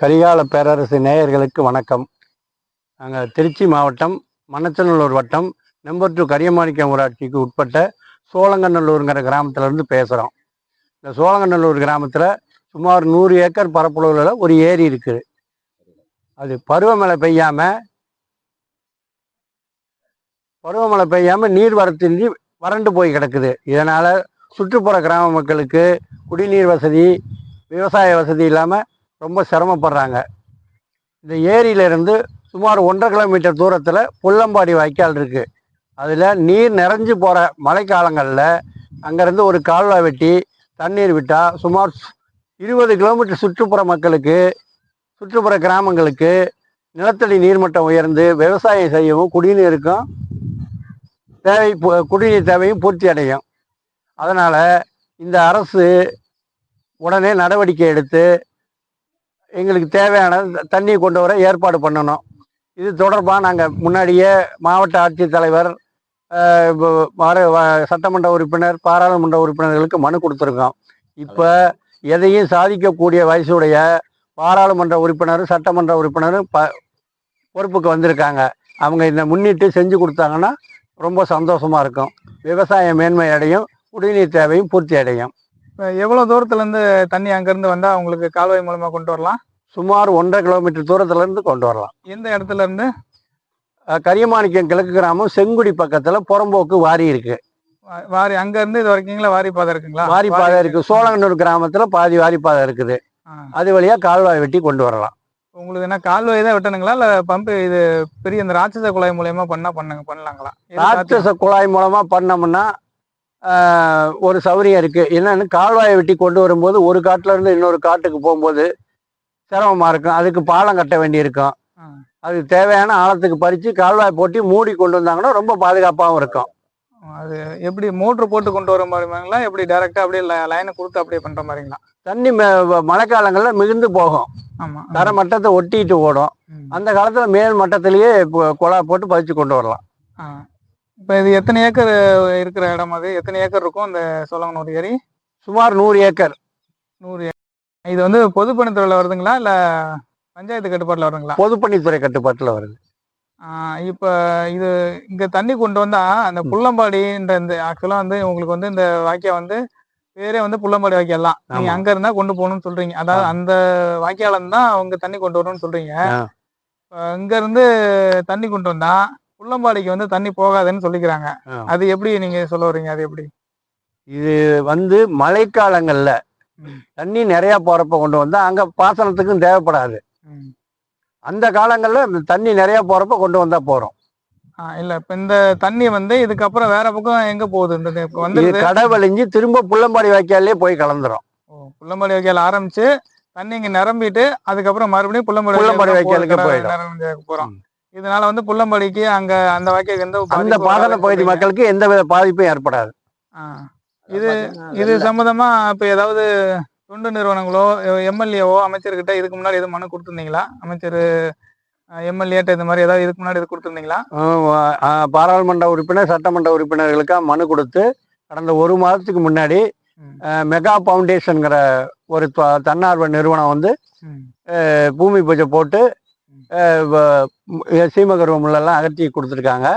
கரிகால பேரரசு நேயர்களுக்கு வணக்கம். நாங்கள் திருச்சி மாவட்டம் மணச்சநல்லூர் வட்டம் நம்பர் டூ கரியமாணிக்கம் ஊராட்சிக்கு உட்பட்ட சோழங்கநல்லூருங்கிற கிராமத்திலேருந்து பேசுகிறோம் இந்த சோழங்கநல்லூர் கிராமத்தில் சுமார் நூறு ஏக்கர் பரப்பளவில் ஒரு ஏரி இருக்குது அது பருவமழை பெய்யாமல் பருவமழை பெய்யாமல் நீர்வரத்தின்றி வறண்டு போய் கிடக்குது. இதனால் சுற்றுப்புற கிராம மக்களுக்கு குடிநீர் வசதி விவசாய வசதி இல்லாமல் ரொம்ப சிரமப்படுறாங்க. இந்த ஏரியிலேருந்து சுமார் ஒன்றரை கிலோமீட்டர் தூரத்தில் புல்லம்பாடி வாய்க்கால் இருக்குது அதில் நீர் நிறைஞ்சு போகிற மழைக்காலங்களில் அங்கேருந்து ஒரு கால்வாய் வெட்டி தண்ணீர் விட்டால் சுமார் இருபது கிலோமீட்டர் சுற்றுப்புற மக்களுக்கு சுற்றுப்புற கிராமங்களுக்கு நிலத்தடி நீர்மட்டம் உயர்ந்து விவசாயம் செய்யவும் குடிநீருக்கும் தேவை குடிநீர் தேவையும் பூர்த்தி அடையும். அதனால் இந்த அரசு உடனே நடவடிக்கை எடுத்து எங்களுக்கு தேவையான தண்ணி கொண்டு வர ஏற்பாடு பண்ணணும். இது தொடர்பாக நாங்கள் முன்னாடியே மாவட்ட ஆட்சித்தலைவர் தலைவர் சட்டமன்ற உறுப்பினர் பாராளுமன்ற உறுப்பினர்களுக்கு மனு கொடுத்துருக்கோம். இப்போ எதையும் சாதிக்கக்கூடிய வயசுடைய பாராளுமன்ற உறுப்பினரும் சட்டமன்ற உறுப்பினரும் ப பொறுப்புக்கு வந்திருக்காங்க. அவங்க இதை முன்னிட்டு செஞ்சு கொடுத்தாங்கன்னா ரொம்ப சந்தோஷமாக இருக்கும். விவசாயம் மேன்மை அடையும் குடிநீர் தேவையும் பூர்த்தி அடையும். இப்போ எவ்வளோ தூரத்துலேருந்து தண்ணி அங்கேருந்து வந்தால் அவங்களுக்கு கால்வாய் மூலமாக கொண்டு வரலாம்? சுமார் ஒன்றரை கிலோமீட்டர் தூரத்துல இருந்து கொண்டு வரலாம். எந்த இடத்துல இருந்து கரியமாணிக்கம் கிழக்கு கிராமம் செங்குடி பக்கத்துல புறம்போக்கு வாரி இருக்கு. வா- வாரி அங்கேருந்து இது வரைக்குங்களா வாரி பாதை இருக்குங்களா? வாரி பாதை இருக்கு. சோழங்கனூர் கிராமத்துல பாதி வாரி பாதை இருக்குது. அது வழியா கால்வாய் வெட்டி கொண்டு வரலாம். உங்களுக்கு என்ன கால்வாய் தான் வெட்டணுங்களா? இல்லை பம்பு இது பெரிய இந்த ராட்சச குழாய் மூலயமா பண்ணா பண்ணுங்க பண்ணலாங்களா? ராட்சச குழாய் மூலமா பண்ணோம்னா ஒரு சௌரியம் இருக்கு. என்னன்னு கால்வாயை வெட்டி கொண்டு வரும்போது ஒரு காட்டுல இருந்து இன்னொரு காட்டுக்கு போகும்போது சிரமமா இருக்கும். அதுக்கு பாலம் கட்ட வேண்டியிருக்கும். அதுக்கு தேவையான ஆழத்துக்கு பறிச்சு கால்வாய் போட்டு மூடி கொண்டு வந்தாங்கன்னா ரொம்ப பாதுகாப்பாகவும் இருக்கும். அது எப்படி மோட்ரு போட்டு கொண்டு வர மாதிரிங்களா எப்படி டைரக்டா அப்படியே லைனை கொடுத்து அப்படியே பண்ற மாதிரிங்களா? தண்ணி மழைக்காலங்கள்ல மிகுந்து போகும். ஆமா தர மட்டத்தை ஒட்டிட்டு ஓடும். அந்த காலத்துல மேல் மட்டத்திலேயே குழா போட்டு பதிச்சு கொண்டு வரலாம். இப்போ இது எத்தனை ஏக்கர் இருக்கிற இடம் அது? எத்தனை ஏக்கர் இருக்கும் அந்த சோழங்கனூர் ஏரி? சுமார் நூறு ஏக்கர். நூறு இது வந்து பொதுப்பணித்துறையில் வருதுங்களா? இல்லை பஞ்சாயத்து கட்டுப்பாட்டில் வருதுங்களா? பொதுப்பணித்துறை கட்டுப்பாட்டுல வருது. இப்போ இது இங்கே தண்ணி கொண்டு வந்தா அந்த புள்ளம்பாடின்ற இந்த ஆக்சுவலாக வந்து உங்களுக்கு வந்து இந்த வாய்க்கா வந்து பேரே வந்து புள்ளம்பாடி வாய்க்கால் தான் நீங்க ஆமா. அங்க இருந்தா கொண்டு போகணும்னு சொல்றீங்க. அதாவது அந்த வாய்க்கால தான் அவங்க தண்ணி கொண்டு வரணும்னு சொல்றீங்க. ஆ. இப்ப இங்க இருந்து தண்ணி கொண்டு வந்தா புள்ளம்பாடிக்கு வந்து தண்ணி போகாதுன்னு சொல்லிக்கிறாங்க. அது எப்படி நீங்க சொல்ல வர்றீங்க? அது எப்படி? இது வந்து மழைக்காலங்கள்ல. தண்ணி நிறைய போறப்ப கொண்டு வந்தா அங்க பாசனத்துக்கும் தேவைப்படாது. அந்த காலங்கள்ல தண்ணி நிறைய போறப்ப கொண்டு வந்தா போறோம் இல்ல இப்ப இந்த தண்ணி வந்து இதுக்கப்புறம் வேற பக்கம் எங்க போகுது இந்த வந்து கடை வழிஞ்சு திரும்ப புள்ளம்பாடி வாய்க்காலே போய் கலந்துரும் புள்ளம்பாடி வாய்க்கால் ஆரம்பிச்சு தண்ணி இங்க நிரம்பிட்டு அதுக்கப்புறம் மறுபடியும் புள்ளம்பாடி புள்ளம்பாடி வாய்க்கால் வாய்க்காலுக்கு போயிடும். போறோம். இதனால வந்து புள்ளம்பாடிக்கு அங்க அந்த வாய்க்கால் எந்த அந்த வராதுன்னு பகுதி. மக்களுக்கு எந்த வித பாதிப்பும் ஏற்படாது. இது இது சம்பந்தமா இப்ப ஏதாவது தொண்டு நிறுவனங்களோ எம்எல்ஏவோ அமைச்சர்கிட்ட இதுக்கு முன்னாடி எதுவும் மனு கொடுத்துருந்தீங்களா? அமைச்சர் எம்எல்ஏட்ட இந்த மாதிரி ஏதாவது இதுக்கு முன்னாடி இது கொடுத்துருந்தீங்களா? பாராளுமன்ற உறுப்பினர் சட்டமன்ற உறுப்பினர்களுக்காக மனு கொடுத்து கடந்த ஒரு மாதத்துக்கு முன்னாடி மெகா ஃபவுண்டேஷனுங்கிற ஒரு தன்னார்வ நிறுவனம் வந்து பூமி பூஜை போட்டு ஆஹ் வ- ம், சீமகர்வமுள்ளெல்லாம் அகற்றி கொடுத்துருக்காங்க.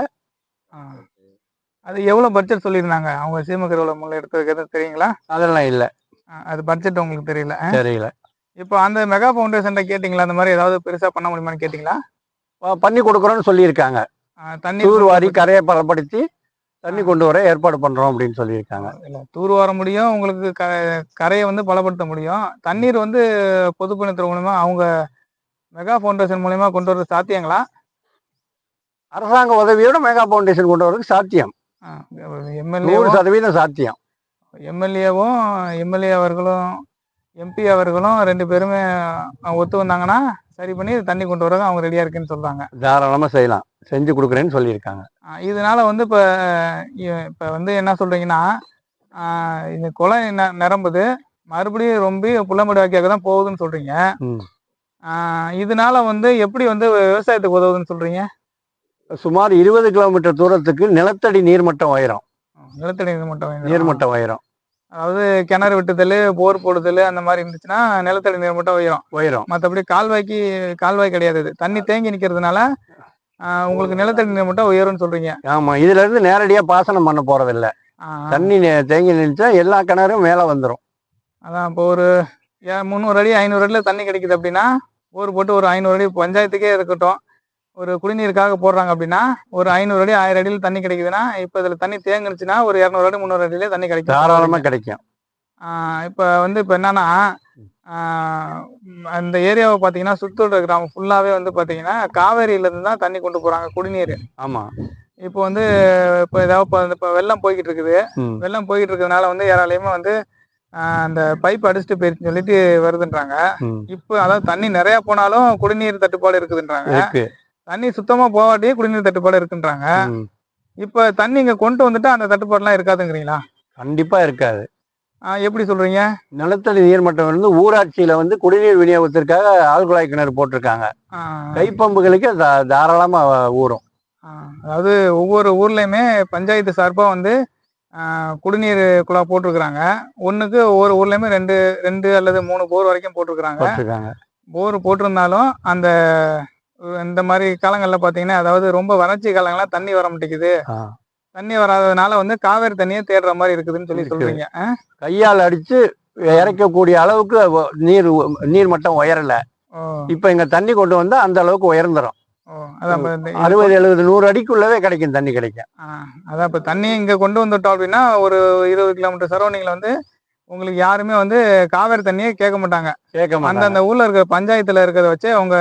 அது எவ்வளவு பட்ஜெட் சொல்லியிருந்தாங்க? அவங்க சீமக்கருவில் முள்ள எடுத்ததுக்கு தெரியுங்களா? அதெல்லாம் இல்லை. அது பட்ஜெட் உங்களுக்கு தெரியல? தெரியல. இப்போ அந்த மெகா ஃபவுண்டேஷன்ட்ட கேட்டிங்களா? அந்த மாதிரி ஏதாவது பெருசா பண்ண முடியுமான்னு கேட்டிங்களா? பண்ணி கொடுக்குறோன்னு சொல்லியிருக்காங்க. தண்ணி தூர் வாரி கரையை பலப்படுத்தி தண்ணி கொண்டு வர ஏற்பாடு பண்றோம் அப்படின்னு சொல்லியிருக்காங்க. இல்ல தூர் வர முடியும் உங்களுக்கு க கரையை வந்து பலப்படுத்த முடியும். தண்ணீர் வந்து பொதுப்பணித்துறை மூலமா அவங்க மெகா ஃபவுண்டேஷன் மூலயமா கொண்டு வரது சாத்தியங்களா? அரசாங்க உதவியோட மெகா ஃபவுண்டேஷன் கொண்டு வரதுக்கு சாத்தியம். எம்எல்ஏ நூறு சதவீதம் சாத்தியம். எம்எல்ஏவும் எம்எல்ஏ அவர்களும் எம்பி அவர்களும் ரெண்டு பேருமே ஒத்து வந்தாங்கன்னா சரி பண்ணி தண்ணி கொண்டு வரது அவங்க ரெடியா இருக்குன்னு சொல்றாங்க. தாராளமா செய்யலாம். செஞ்சு கொடுக்குறேன்னு சொல்லியிருக்காங்க. இதனால வந்து இப்ப இப்ப வந்து என்ன சொல்றீங்கன்னா அஹ், இந்த குளம் நிரம்புது. மறுபடியும் ரொம்ப புள்ளம்படி வாக்கியாக தான் போகுதுன்னு. அஹ், இதனால வந்து எப்படி வந்து விவசாயத்துக்கு உதவுதுன்னு சொல்றீங்க? சுமார் இருபது கிலோமீட்டர் தூரத்துக்கு நிலத்தடி நீர்மட்டம் உயரும். நிலத்தடி நீர் மட்டம் உயர்ந்துரும். நீர்மட்டம் உயரும். அதாவது கிணறு வெட்டுதல் போர் போடுதல் அந்த மாதிரி இருந்துச்சுன்னா நிலத்தடி நீர் மட்டும் உயரும். உயரும். மற்றபடி கால்வாய்க்கு கால்வாய் கிடையாது இது. தண்ணி தேங்கி நிற்கிறதுனால உங்களுக்கு நிலத்தடி நீர் மட்டும் உயரும்னு சொல்றீங்க. ஆமா இதுல இருந்து நேரடியா பாசனம் பண்ண ஆஹ் தண்ணி தேங்கி நின்றுச்சா எல்லா கிணறும் மேல வந்துரும். அதான் இப்போ ஒரு முந்நூறு அடி ஐநூறு அடியில் தண்ணி கிடைக்குது அப்படின்னா போர் போட்டு ஒரு ஐநூறு அடி பஞ்சாயத்துக்கே இருக்கட்டும். ஒரு குடிநீருக்காக போடுறாங்க அப்படின்னா ஒரு ஐநூறு அடி ஆயிரம் அடியில் தண்ணி கிடைக்குதுன்னா இப்போ இதில் தண்ணி தேங்குனுச்சுன்னா ஒரு இரநூறு அடி முந்நூறு அடியிலே தண்ணி கிடைக்கும். தாராளமா கிடைக்கும். இப்போ வந்து இப்போ என்னன்னா அந்த ஏரியாவை பார்த்தீங்கன்னா சுத்தோட கிராமம் ஃபுல்லாகவே வந்து பார்த்தீங்கன்னா காவேரியிலேருந்து தான் தண்ணி கொண்டு போகிறாங்க குடிநீர். ஆமா. இப்போ வந்து இப்போ ஏதாவது இப்போ வெள்ளம் போய்கிட்டு இருக்குது. வெள்ளம் போய்கிட்டு இருக்கிறதுனால வந்து யாராலையுமே வந்து அந்த பைப் அடிச்சுட்டு போயிருச்சுன்னு சொல்லிட்டு வருதுன்றாங்க. இப்போ அதாவது தண்ணி நிறைய போனாலும் குடிநீர் தட்டுப்பாடு இருக்குதுன்றாங்க. இருக்கு. தண்ணி சுத்தமா போகாட்டியே குடிநீர் தட்டுப்பாடு இருக்குன்றாங்க. இப்போ தண்ணி இங்க கொண்டு வந்துட்டா அந்த தட்டுப்பாடுலாம் இருக்காதுங்கிறீங்களா? கண்டிப்பா இருக்காது. எப்படி சொல்றீங்க? நிலத்தடி நீர்மட்டம் வந்து ஊராட்சியில வந்து குடிநீர் விநியோகத்திற்காக ஆழ்குழாய் கிணறு போட்டிருக்காங்க. கைப்பம்புகளுக்கு தாராளமா ஊறும். அதாவது ஒவ்வொரு ஊர்லயுமே பஞ்சாயத்து சார்பா வந்து குடிநீர் குழா போட்டிருக்கிறாங்க. ஒண்ணுக்கு ஒவ்வொரு ஊர்லயுமே ரெண்டு ரெண்டு அல்லது மூணு போர் வரைக்கும் போட்டிருக்கிறாங்க. போர் போட்டிருந்தாலும் அந்த இந்த மாதிரி காலங்கள்ல பாத்தீங்கன்னா அதாவது ரொம்ப வறட்சி காலங்கள்லாம் தண்ணி வர மாட்டேங்குது. தண்ணி வராததுனால வந்து காவேரி தண்ணியை தேடுற மாதிரி இருக்குதுன்னு சொல்லி. சொல்றீங்க. கையால் அடிச்சு இறைக்கக்கூடிய அளவுக்கு நீர் நீர் மட்டம் உயரல. இப்ப இங்க தண்ணி கொண்டு வந்தா அந்த அளவுக்கு இந்த- அறுபது எழுபது நூறு அடிக்குள்ளவே கிடைக்கும் தண்ணி கிடைக்கும் அதான் இப்போ தண்ணி இங்கே கொண்டு வந்துட்டோம் அப்படின்னா ஒரு இருபது கிலோமீட்டர் சரௌண்டிங்கில் வந்து உங்களுக்கு யாருமே வந்து காவேரி தண்ணியே கேட்க மாட்டாங்க. கேட்க மாட்டாங்க. அந்தந்த ஊர்ல இருக்கிற பஞ்சாயத்துல இருக்கிறத வச்சு அவங்க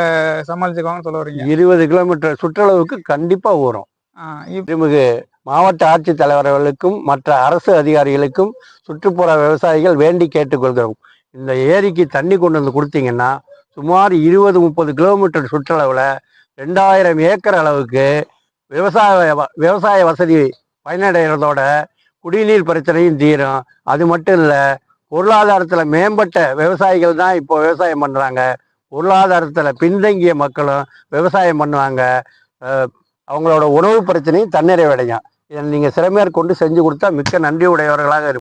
சமாளிச்சுக்குவாங்கன்னு சொல்ல வரீங்க. இருபது கிலோமீட்டர் சுற்றளவுக்கு கண்டிப்பா ஊறும் திருமிகு மாவட்ட ஆட்சித்தலைவர்களுக்கும் மற்ற அரசு அதிகாரிகளுக்கும் சுற்றுப்புற விவசாயிகள் வேண்டி கேட்டுக்கொள்கிறோம். இந்த ஏரிக்கு தண்ணி கொண்டு வந்து கொடுத்தீங்கன்னா சுமார் இருபது முப்பது கிலோமீட்டர் சுற்றளவில் ரெண்டாயிரம் ஏக்கர் அளவுக்கு விவசாய விவசாய வசதி பயனடைகிறதோட குடிநீர் பிரச்சனையும் தீரும். அது மட்டும் இல்லை பொருளாதாரத்தில் மேம்பட்ட விவசாயிகள் தான் இப்போ விவசாயம் பண்ணுறாங்க பொருளாதாரத்தில் பின்தங்கிய மக்களும் விவசாயம் பண்ணுவாங்க. அவங்களோட உணவு பிரச்சனையும் தன்னிறைவடையும். இதை நீங்கள் சிறமேற்கொண்டு செஞ்சு கொடுத்தா மிக்க நன்றி உடையவர்களாக இருக்கும்